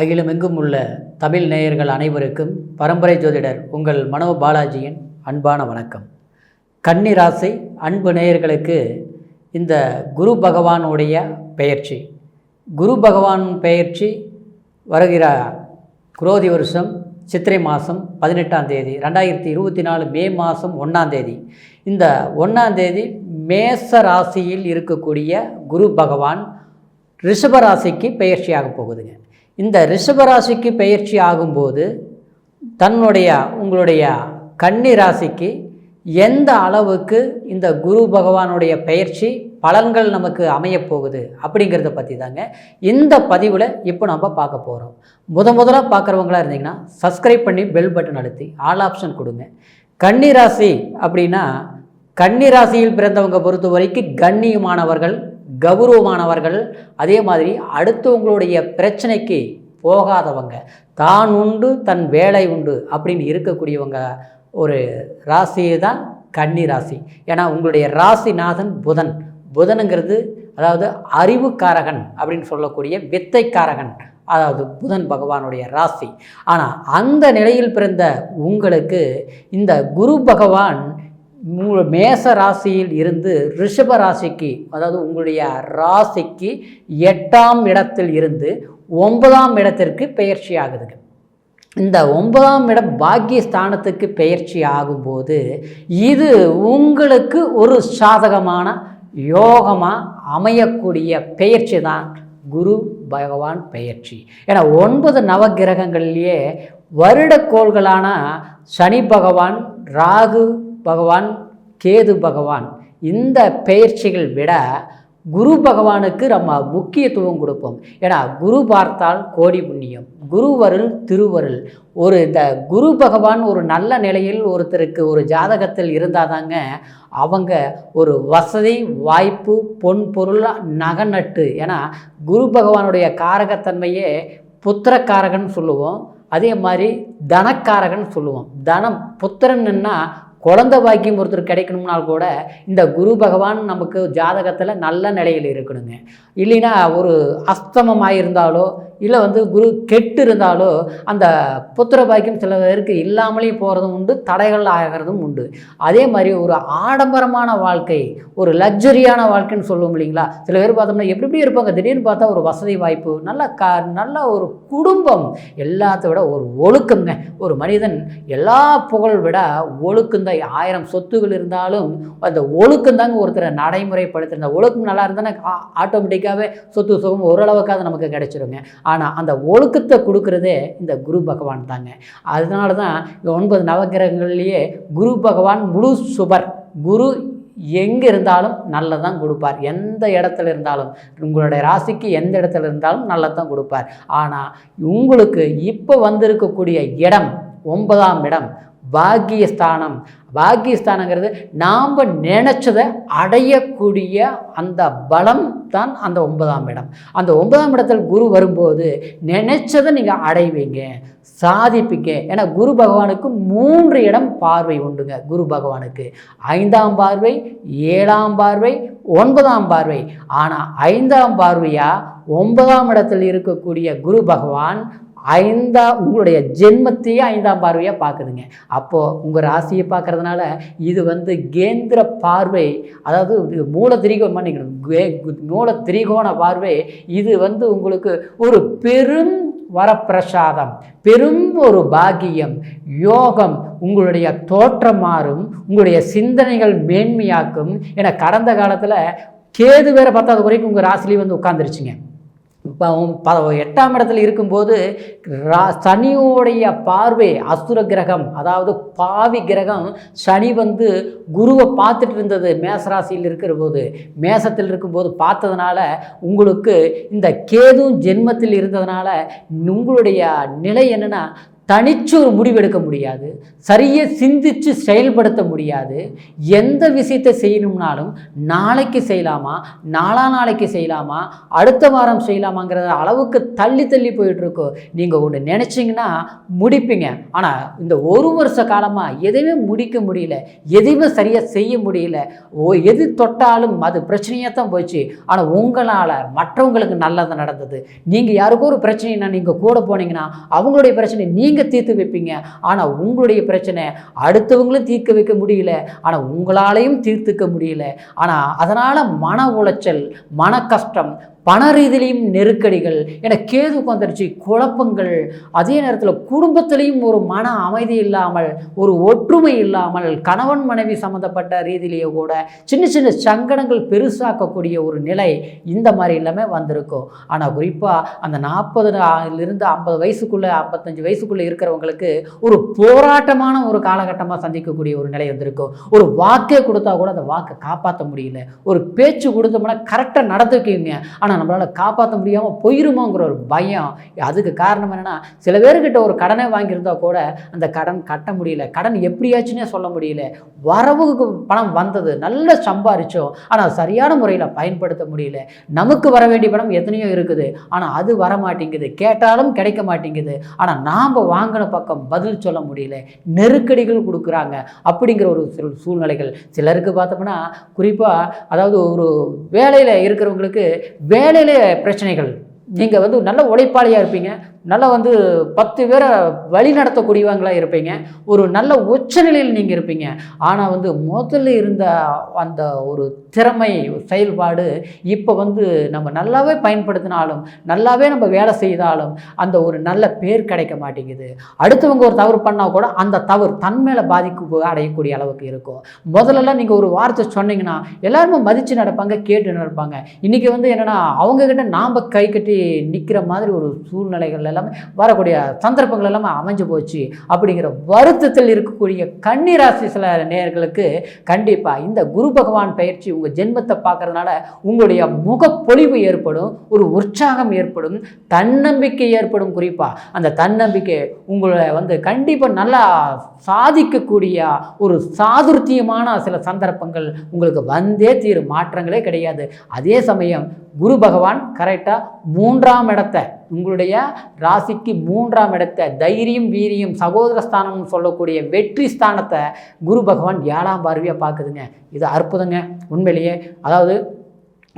அகிலமெங்கும் உள்ள தமிழ் நேயர்கள் அனைவருக்கும் பரம்பரை ஜோதிடர் உங்கள் மனோ பாலாஜியின் அன்பான வணக்கம். கன்னி ராசி அன்பு நேயர்களுக்கு இந்த குரு பகவானுடைய பெயர்ச்சி. குரு பகவான் பெயர்ச்சி வருகிற குரோதி வருஷம் சித்திரை மாதம் பதினெட்டாம் தேதி ரெண்டாயிரத்தி இருபத்தி நாலு மே மாதம் ஒன்றாம் தேதி. இந்த ஒன்றாம் தேதி மேச ராசியில் இருக்கக்கூடிய குரு பகவான் ரிஷபராசிக்கு பெயர்ச்சியாக போகுதுங்க. இந்த ரிஷபராசிக்கு பயிற்சி ஆகும்போது தன்னுடைய உங்களுடைய கன்னி ராசிக்கு எந்த அளவுக்கு இந்த குரு பகவானுடைய பயிற்சி பலன்கள் நமக்கு அமையப்போகுது அப்படிங்கிறத பற்றி தாங்க இந்த பதிவில் இப்போ நம்ம பார்க்க போகிறோம் முத முதலாக பார்க்குறவங்களா இருந்தீங்கன்னா சப்ஸ்கிரைப் பண்ணி பெல் பட்டன் அழுத்தி ஆல் ஆப்ஷன் கொடுங்க. கன்னி ராசி அப்படின்னா கன்னி ராசியில் பிறந்தவங்க பொறுத்த வரைக்கும் கண்ணியமானவர்கள் கௌரவமானவர்கள் அதே மாதிரி அடுத்தவங்களுடைய பிரச்சனைக்கு போகாதவங்க. தான் உண்டு தன் வேலை உண்டு அப்படின்னு இருக்கக்கூடியவங்க ஒரு ராசியை தான் கன்னி ராசி. ஏன்னா உங்களுடைய ராசிநாதன் புதன். புதனுங்கிறது அதாவது அறிவுக்காரகன் அப்படின்னு சொல்லக்கூடிய வித்தைக்காரகன் அதாவது புதன் பகவானுடைய ராசி. ஆனால் அந்த நிலையில் பிறந்த உங்களுக்கு இந்த குரு பகவான் மேச ராசியில் இருந்து ரிஷப ராசிக்கு அதாவது உங்களுடைய ராசிக்கு எட்டாம் இடத்தில் இருந்து ஒன்பதாம் இடத்திற்கு பெயர்ச்சி ஆகுதுங்க. இந்த ஒன்பதாம் இடம் பாக்கிய ஸ்தானத்துக்கு பெயர்ச்சி ஆகும்போது இது உங்களுக்கு ஒரு சாதகமான யோகமாக அமையக்கூடிய பெயர்ச்சி தான் குரு பகவான் பெயர்ச்சி. ஏன்னா ஒன்பது நவகிரகங்கள்லேயே வருடக்கோள்களான சனி பகவான் ராகு பகவான் கேது பகவான் இந்த பெயர்ச்சிகள் விட குரு பகவானுக்கு நம்ம முக்கியத்துவம் கொடுப்போம். ஏன்னா குரு பார்த்தால் கோடி புண்ணியம் குருவருள் திருவருள். ஒரு இந்த குரு பகவான் ஒரு நல்ல நிலையில் ஒருத்தருக்கு ஒரு ஜாதகத்தில் இருந்தாதாங்க அவங்க ஒரு வசதி வாய்ப்பு பொன் பொருள் நகநட்டு. ஏன்னா குரு பகவானுடைய காரகத்தன்மையே புத்திரக்காரகன் சொல்லுவோம். அதே மாதிரி தனக்காரகன் சொல்லுவோம். தனம் புத்திரன்னா குழந்தை பாக்கியம் ஒருத்தர் கிடைக்கணும்னால் கூட இந்த குரு பகவான் நமக்கு ஜாதகத்தில் நல்ல நிலையில் இருக்கணுங்க. இல்லைன்னா ஒரு அஸ்தமமாக இருந்தாலோ இல்லை வந்து குரு கெட்டு இருந்தாலோ அந்த புத்திர பாக்கியம் சில பேருக்கு இல்லாமலே போகிறதும் உண்டு தடைகள் ஆகிறதும் உண்டு. அதே மாதிரி ஒரு ஆடம்பரமான வாழ்க்கை ஒரு லக்ஸரியான வாழ்க்கைன்னு சொல்லுவோம் இல்லைங்களா? சில பேர் பார்த்தோம்னா எப்படி எப்படி இருப்பாங்க? திடீர்னு பார்த்தா ஒரு வசதி வாய்ப்பு நல்ல க நல்ல ஒரு குடும்பம் எல்லாத்த விட ஒரு ஒழுக்கங்க ஒரு மனிதன் எல்லா புகழ் விட ஒழுக்கம் தான். ஆயிரம் சொத்துகள் இருந்தாலும் அந்த ஒழுக்கம் தாங்க ஒருத்தரை நடைமுறைப்படுத்துகிற ஒழுக்கம் நல்லா இருந்தானே ஆட்டோமேட்டிக்காகவே சொத்து சுகம் ஓரளவுக்காவது நமக்கு கிடைச்சிருங்க. ஆனால் அந்த ஒழுக்கத்தை கொடுக்குறதே இந்த குரு பகவான் தாங்க. அதனால தான் இந்த ஒன்பது நவகிரகங்கள்லேயே குரு பகவான் முழு சுபர் குரு எங்கே இருந்தாலும் நல்லதான் கொடுப்பார். எந்த இடத்துல இருந்தாலும் உங்களுடைய ராசிக்கு எந்த இடத்துல இருந்தாலும் நல்லதான் கொடுப்பார். ஆனால் உங்களுக்கு இப்போ வந்திருக்கக்கூடிய இடம் ஒன்பதாம் இடம் பாக்கியஸ்தானம். பாக்கியஸ்தானங்கிறது நாம் நினச்சதை அடையக்கூடிய அந்த பலம் தான் அந்த ஒன்பதாம் இடம். அந்த ஒன்பதாம் இடத்தில் குரு வரும்போது நினைச்சதை நீங்கள் அடைவீங்க சாதிப்பீங்க. ஏன்னா குரு பகவானுக்கு மூன்று இடம் பார்வை உண்டுங்க குரு பகவானுக்கு. ஐந்தாம் பார்வை ஏழாம் பார்வை ஒன்பதாம் பார்வை. ஆனால் ஐந்தாம் பார்வையாக ஒன்பதாம் இடத்தில் இருக்கக்கூடிய குரு பகவான் ஐந்தா உங்களுடைய ஜென்மத்தையே ஐந்தாம் பார்வையாக பார்க்குதுங்க. அப்போது உங்கள் ராசியை இருக்கிறதுனால இது வந்து கேந்திர பார்வை அதாவது இது மூல திரிகோணம் மன்னிக்கணும் கே- மூல திரிகோண பார்வை இது வந்து உங்களுக்கு ஒரு பெரும் வரப்பிரசாதம் பெரும் ஒரு பாக்கியம் யோகம் உங்களுடைய தோற்றம் மாறும் உங்களுடைய சிந்தனைகள் மேன்மையாக்கும். என கடந்த காலத்தில் கேது வேறு பத்தாவது வரைக்கும் உங்கள் ராசிலேயே வந்து உட்காந்துருச்சுங்க ப எட்டாம் இடத்துல இருக்கும்போது ரா சனியோடைய பார்வை அசுர கிரகம் அதாவது பாவி கிரகம் சனி வந்து குருவை பார்த்துட்டு இருந்தது மேசராசியில் இருக்கிற போது மேசத்தில் இருக்கும்போது பார்த்ததுனால உங்களுக்கு இந்த கேதும் ஜென்மத்தில் இருந்ததுனால உங்களுடைய நிலை என்னென்னா தனிச்சு ஒரு முடிவெடுக்க முடியாது சரியாக சிந்திச்சு செயல்படுத்த முடியாது. எந்த விஷயத்தை செய்யணும்னாலும் நாளைக்கு செய்யலாமா நாளா நாளைக்கு செய்யலாமா அடுத்த வாரம் செய்யலாமாங்கிறத அளவுக்கு தள்ளி தள்ளி போயிட்டுருக்கோம் நீங்கள் ஒன்று நினச்சிங்கன்னா முடிப்பீங்க. ஆனால் இந்த ஒரு வருஷ காலமாக எதையுமே முடிக்க முடியல எதையுமே சரியாக செய்ய முடியல. ஓ எது தொட்டாலும் அது பிரச்சனையாக தான் போச்சு. ஆனால் உங்களால் மற்றவங்களுக்கு நல்லது நடந்தது. நீங்கள் யாருக்கோ ஒரு பிரச்சனைனா நீங்கள் கூட போனீங்கன்னா அவங்களுடைய பிரச்சனை நீங்கள் தீர்த்து வைப்பீங்க? ஆனால் உங்களுடைய பிரச்சனை அடுத்தவங்களும் தீர்க்க வைக்க முடியல. ஆனால் உங்களாலையும் தீர்த்துக்க முடியல. ஆனால் அதனால் மன உளைச்சல் மன கஷ்டம் பண ரீதியிலையும் நெருக்கடிகள் என கேது வந்துருச்சு குழப்பங்கள் அதே நேரத்தில் குடும்பத்திலையும் ஒரு மன அமைதி இல்லாமல் ஒரு ஒற்றுமை இல்லாமல் கணவன் மனைவி சம்மந்தப்பட்ட ரீதியிலேயே கூட சின்ன சின்ன சங்கடங்கள் பெருசாக்கக்கூடிய ஒரு நிலை இந்த மாதிரி எல்லாமே வந்திருக்கும். ஆனால் குறிப்பாக அந்த நாற்பதுலேருந்து ஐம்பது வயசுக்குள்ளே ஐம்பத்தஞ்சு வயசுக்குள்ளே இருக்கிறவங்களுக்கு ஒரு போராட்டமான ஒரு காலகட்டமாக சந்திக்கக்கூடிய ஒரு நிலை வந்திருக்கும். ஒரு வாக்கே கொடுத்தா கூட அந்த வாக்கை காப்பாற்ற முடியல. ஒரு பேச்சு கொடுத்தோம்னா கரெக்டாக நடந்துக்குவீங்க ஆனால் நம்மளால் காப்பாற்ற முடியாமல் போயிருமோங்கிற ஒரு பயம். அதுக்கு காரணம் என்னென்னா சில பேர்கிட்ட ஒரு கடனை வாங்கியிருந்தா கூட அந்த கடன் கட்ட முடியல. கடன் எப்படியாச்சுன்னே சொல்ல முடியல. வரவுக்கு பணம் வந்தது. நல்லா சம்பாரிச்சோம். ஆனால் சரியான முறையில் பயன்படுத்த முடியல. நமக்கு வர வேண்டிய பணம் எத்தனையோ இருக்குது. ஆனால் அது வர மாட்டேங்குது. கேட்டாலும் கிடைக்க மாட்டேங்குது. ஆனால் நாம் வாங்கின பக்கம் பதில் சொல்ல முடியல. நெருக்கடிகள் கொடுக்குறாங்க. அப்படிங்கிற ஒரு சில சூழ்நிலைகள். சிலருக்கு பார்த்தோம்னா குறிப்பாக அதாவது ஒரு வேலையில் இருக்கிறவங்களுக்கு வேலையிலே பிரச்சனைகள். நீங்கள் வந்து நல்ல உழைப்பாளியாக இருப்பீங்க. நல்லா வந்து பத்து பேரை வழி நடத்தக்கூடியவங்களாக இருப்பீங்க. ஒரு நல்ல உச்சநிலையில் நீங்கள் இருப்பீங்க. ஆனால் வந்து முதல்ல இருந்த அந்த ஒரு திறமை செயல்பாடு இப்போ வந்து நம்ம நல்லாவே பயன்படுத்தினாலும் நல்லாவே நம்ம வேலை செய்தாலும் அந்த ஒரு நல்ல பேர் கிடைக்க மாட்டேங்குது. அடுத்தவங்க ஒரு தவறு பண்ணால் கூட அந்த தவறு தன் மேலே பாதிப்பு அடையக்கூடிய அளவுக்கு இருக்கும். முதல்லலாம் நீங்கள் ஒரு வார்த்தை சொன்னீங்கன்னா எல்லாருமே மதித்து நடப்பாங்க கேட்டு நடப்பாங்க. இன்றைக்கி வந்து என்னென்னா அவங்கக்கிட்ட நாம் கை கட்டி நிற்கிற மாதிரி ஒரு சூழ்நிலைகளில் சூழ்நிலைகள் எல்லாமே வரக்கூடிய சந்தர்ப்பங்கள் எல்லாமே அமைஞ்சு போச்சு. அப்படிங்கிற வருத்தத்தில் இருக்கக்கூடிய கன்னிராசி சில நேயர்களுக்கு கண்டிப்பாக இந்த குரு பகவான் பயிற்சி உங்கள் ஜென்மத்தை பார்க்கறதுனால உங்களுடைய முகப்பொழிவு ஏற்படும் ஒரு உற்சாகம் ஏற்படும் தன்னம்பிக்கை ஏற்படும் குறிப்பாக அந்த தன்னம்பிக்கை உங்களை வந்து கண்டிப்பாக நல்லா சாதிக்கக்கூடிய ஒரு சாதுர்த்தியமான சில சந்தர்ப்பங்கள் உங்களுக்கு வந்தே தீரும். மாற்றங்களே கிடையாது. அதே சமயம் குரு பகவான் கரெக்டாக மூன்றாம் இடத்தை உங்களுடைய ராசிக்கு மூன்றாம் இடத்தை தைரியம் வீரியம் சகோதர ஸ்தானம்னு சொல்லக்கூடிய வெற்றி ஸ்தானத்தை குரு பகவான் ஏழாம் பார்வையாக பார்க்குதுங்க. இது அற்புதங்க. உண்மையிலேயே அதாவது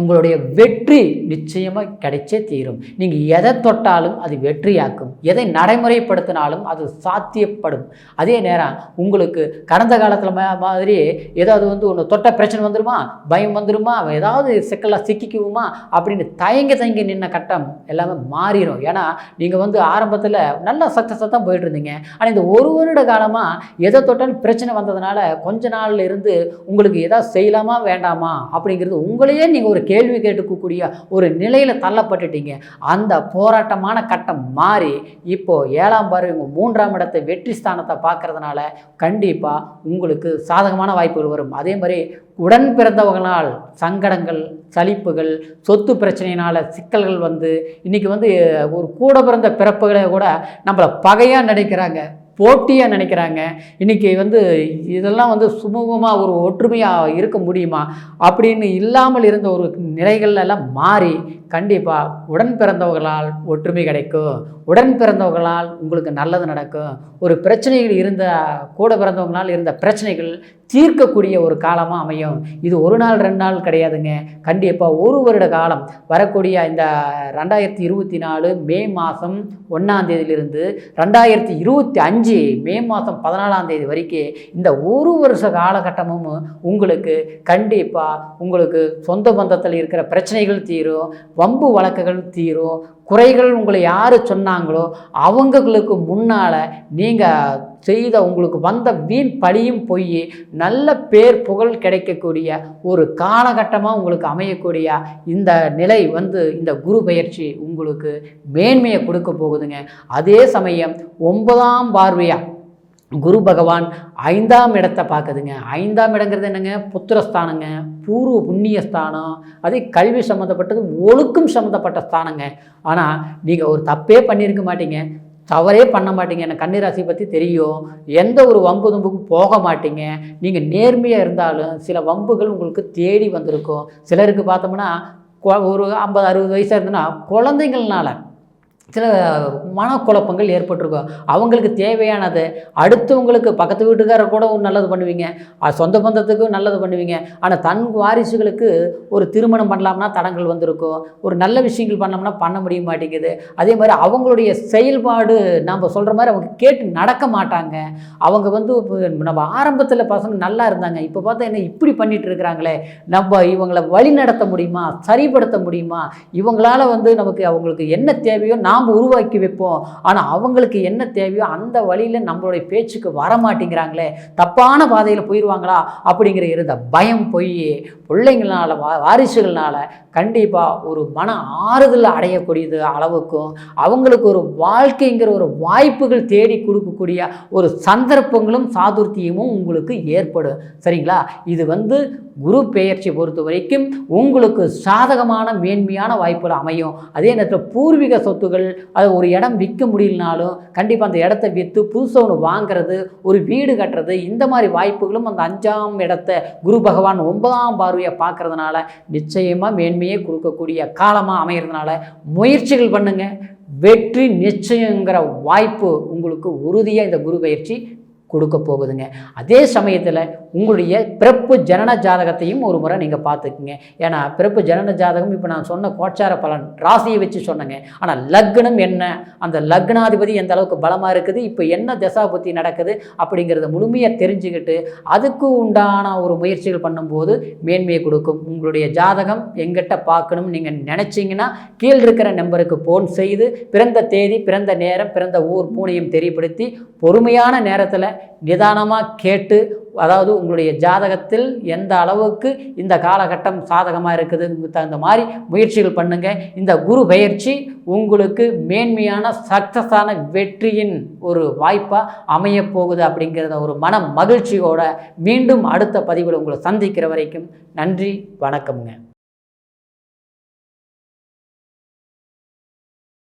உங்களுடைய வெற்றி நிச்சயமாக கிடைச்சே தீரும். நீங்கள் எதை தொட்டாலும் அது வெற்றியாக்கும். எதை நடைமுறைப்படுத்தினாலும் அது சாத்தியப்படும். அதே நேரம் உங்களுக்கு கடந்த காலத்தில் மாதிரி ஏதாவது வந்து ஒன்று தொட்ட பிரச்சனை வந்துடுமா பயம் வந்துடுமா ஏதாவது சிக்கலாக சிக்கிக்குவோமா? அப்படின்னு தயங்கி தயங்கி நின்ன கட்டம் எல்லாமே மாறிடும் ஏன்னா நீங்கள் வந்து ஆரம்பத்தில் நல்லா சக்ஸஸாக தான் போயிட்டு இருந்தீங்க ஆனால் இந்த ஒரு வருட காலமாக எதை தொட்டாலும் பிரச்சனை வந்ததுனால கொஞ்ச நாள்ல இருந்து உங்களுக்கு எதாவது செய்யலாமா வேண்டாமா அப்படிங்கிறது உங்களையே நீங்கள் ஒரு கேள்வி கேட்டுக்கக்கூடிய ஒரு நிலையில் தள்ளப்பட்டுட்டீங்க. அந்த போராட்டமான கட்டம் மாறி இப்போ ஏழாம் பார்வை உங்கள் மூன்றாம் இடத்தை வெற்றி ஸ்தானத்தை பார்க்கறதுனால கண்டிப்பாக உங்களுக்கு சாதகமான வாய்ப்புகள் வரும். அதே மாதிரி உடன் பிறந்தவங்களால் சங்கடங்கள் சலிப்புகள் சொத்து பிரச்சனையினால் சிக்கல்கள் வந்து இன்றைக்கி வந்து ஒரு கூட பிறந்த பிறப்புகளை கூட நம்மளை பகையாக நினைக்கிறாங்க. போட்டியாக நினைக்கிறாங்க? இன்றைக்கி வந்து இதெல்லாம் வந்து சுமூகமாக ஒரு ஒற்றுமையாக இருக்க முடியுமா? அப்படின்னு இல்லாமல் இருந்த ஒரு நிலைகள்லாம் மாறி கண்டிப்பாக உடன் பிறந்தவர்களால் ஒற்றுமை கிடைக்கும். உடன் பிறந்தவர்களால் உங்களுக்கு நல்லது நடக்கும். ஒரு பிரச்சனைகள் இருந்த கூட பிறந்தவங்களால் இருந்த பிரச்சனைகள் தீர்க்கக்கூடிய ஒரு காலமாக அமையும். இது ஒரு நாள் ரெண்டு நாள் கிடையாதுங்க. கண்டிப்பாக ஒரு வருட காலம். வரக்கூடிய இந்த ரெண்டாயிரத்தி இருபத்தி நாலு மே மாதம் ஒன்றாம் தேதியிலிருந்து ரெண்டாயிரத்தி இருபத்தி அஞ்சு மே மாதம் பதினாலாம் தேதி வரைக்கும் இந்த ஒரு வருஷ காலகட்டமும் உங்களுக்கு கண்டிப்பாக உங்களுக்கு சொந்த பந்தத்தில் இருக்கிற பிரச்சனைகள் தீரும் வம்பு வழக்குகள் தீரும் குறைகள் உங்களை யார் சொன்னாங்களோ அவங்களுக்கு முன்னால் நீங்கள் செய்த உங்களுக்கு வந்த வீண் பழியும் போய் நல்ல பேர் புகழ் கிடைக்கக்கூடிய ஒரு காலகட்டமாக உங்களுக்கு அமையக்கூடிய இந்த நிலை வந்து இந்த குரு பயிற்சி உங்களுக்கு மேன்மையை கொடுக்க போகுதுங்க. அதே சமயம் ஒன்பதாம் பார்வையாக குரு பகவான் ஐந்தாம் இடத்தை பார்க்குதுங்க. ஐந்தாம் இடங்கிறது என்னங்க? புத்திரஸ்தானங்க. பூர்வ புண்ணிய ஸ்தானம். அதே கல்வி சம்மந்தப்பட்டது ஒழுக்கம் சம்மந்தப்பட்ட ஸ்தானங்க. ஆனால் நீங்கள் ஒரு தப்பே பண்ணியிருக்க மாட்டீங்க. தவறே பண்ண மாட்டீங்க. எனக்கு கன்னிராசி பற்றி தெரியும். எந்த ஒரு வம்பு தும்புக்கும் போக மாட்டீங்க. நீங்கள் நேர்மையாக இருந்தாலும் சில வம்புகள் உங்களுக்கு தேடி வந்திருக்கும். சிலருக்கு பார்த்தோம்னா ஒரு ஐம்பது அறுபது வயசாக இருந்ததுன்னா குழந்தைங்கள்னால சில மனக்குழப்பங்கள் ஏற்பட்டிருக்கும். அவங்களுக்கு தேவையானது அடுத்தவங்களுக்கு பக்கத்து வீட்டுக்காரர் கூட ஒரு நல்லது பண்ணுவீங்க. சொந்த பந்தத்துக்கும் நல்லது பண்ணுவீங்க. ஆனால் தன் வாரிசுகளுக்கு ஒரு திருமணம் பண்ணலாம்னா தடங்கள் வந்திருக்கும். ஒரு நல்ல விஷயங்கள் பண்ணோம்னா பண்ண முடிய மாட்டேங்குது. அதே மாதிரி அவங்களுடைய செயல்பாடு நம்ம சொல்கிற மாதிரி அவங்க கேட்டு நடக்க மாட்டாங்க. அவங்க வந்து நம்ம ஆரம்பத்தில் பசங்க நல்லா இருந்தாங்க. இப்போ பார்த்தா என்ன இப்படி பண்ணிட்டு இருக்கிறாங்களே? நம்ம இவங்களை வழி நடத்த முடியுமா? சரிப்படுத்த முடியுமா? இவங்களால வந்து நமக்கு அவங்களுக்கு என்ன தேவையோ நாம் உருவாக்கி வைப்போம். ஆனால் அவங்களுக்கு என்ன தேவையோ அந்த வழியில் நம்மளுடைய பேச்சுக்கு வர மாட்டேங்கிறாங்களே தப்பான பாதையில் போயிடுவாங்களா அப்படிங்கிற இருந்த பயம் போய் பிள்ளைங்களால வா வாரிசுகள்னால கண்டிப்பாக ஒரு மன ஆறுதல் அடையக்கூடியது அளவுக்கும் அவங்களுக்கு ஒரு வாழ்க்கைங்கிற ஒரு வாய்ப்புகள் தேடி கொடுக்கக்கூடிய ஒரு சந்தர்ப்பங்களும் சாதுர்த்தியமும் உங்களுக்கு ஏற்படும். சரிங்களா? இது வந்து குரு பெயர்ச்சி பொறுத்த வரைக்கும் உங்களுக்கு சாதகமான மேன்மையான வாய்ப்புகள் அமையும். அதே நேரத்தில் பூர்வீக சொத்துகள் அது ஒரு இடம் விற்க முடியலனாலும் கண்டிப்பாக அந்த இடத்த விற்று புதுசாக ஒன்று வாங்குறது ஒரு வீடு கட்டுறது இந்த மாதிரி வாய்ப்புகளும் அந்த அஞ்சாம் இடத்த குரு பகவான் ஒன்பதாம் பார்வையை பார்க்கறதுனால நிச்சயமாக மேன்மையை கொடுக்கக்கூடிய காலமாக அமைகிறதுனால முயற்சிகள் பண்ணுங்க. வெற்றி நிச்சயங்கிற வாய்ப்பு உங்களுக்கு உறுதியாக இந்த குரு பயிற்சி கொடுக்க போகுதுங்க. அதே சமயத்தில் உங்களுடைய பிறப்பு ஜனன ஜாதகத்தையும் ஒரு முறை நீங்கள் பார்த்துக்குங்க. ஏன்னா பிறப்பு ஜனன ஜாதகம் இப்போ நான் சொன்ன கோச்சார பலன் ராசியை வச்சு சொன்னேங்க. ஆனால் லக்னம் என்ன? அந்த லக்னாதிபதி எந்த அளவுக்கு பலமாக இருக்குது? இப்போ என்ன தசாபுத்தி நடக்குது? அப்படிங்கிறத முழுமையாக தெரிஞ்சுக்கிட்டு அதுக்கு உண்டான ஒரு முயற்சிகள் பண்ணும்போது மேன்மையை கொடுக்கும். உங்களுடைய ஜாதகம் எங்கிட்ட பார்க்கணும்னு நீங்கள் நினச்சிங்கன்னா கீழ் இருக்கிற நம்பருக்கு ஃபோன் செய்து பிறந்த தேதி பிறந்த நேரம் பிறந்த ஊர் மூணையும் தெரியப்படுத்தி பொறுமையான நேரத்தில் நிதானமாக கேட்டு அதாவது உங்களுடைய ஜாதகத்தில் எந்த அளவுக்கு இந்த காலகட்டம் சாதகமாக இருக்குது தகுந்த மாதிரி முயற்சிகள் பண்ணுங்கள் இந்த குரு பயிற்சி உங்களுக்கு மேன்மையான சக்ஸஸான வெற்றியின் ஒரு வாய்ப்பாக அமையப் போகுது அப்படிங்கிறத ஒரு மன மகிழ்ச்சியோட மீண்டும் அடுத்த பதிவில் உங்களை சந்திக்கிற வரைக்கும் நன்றி வணக்கம்ங்க.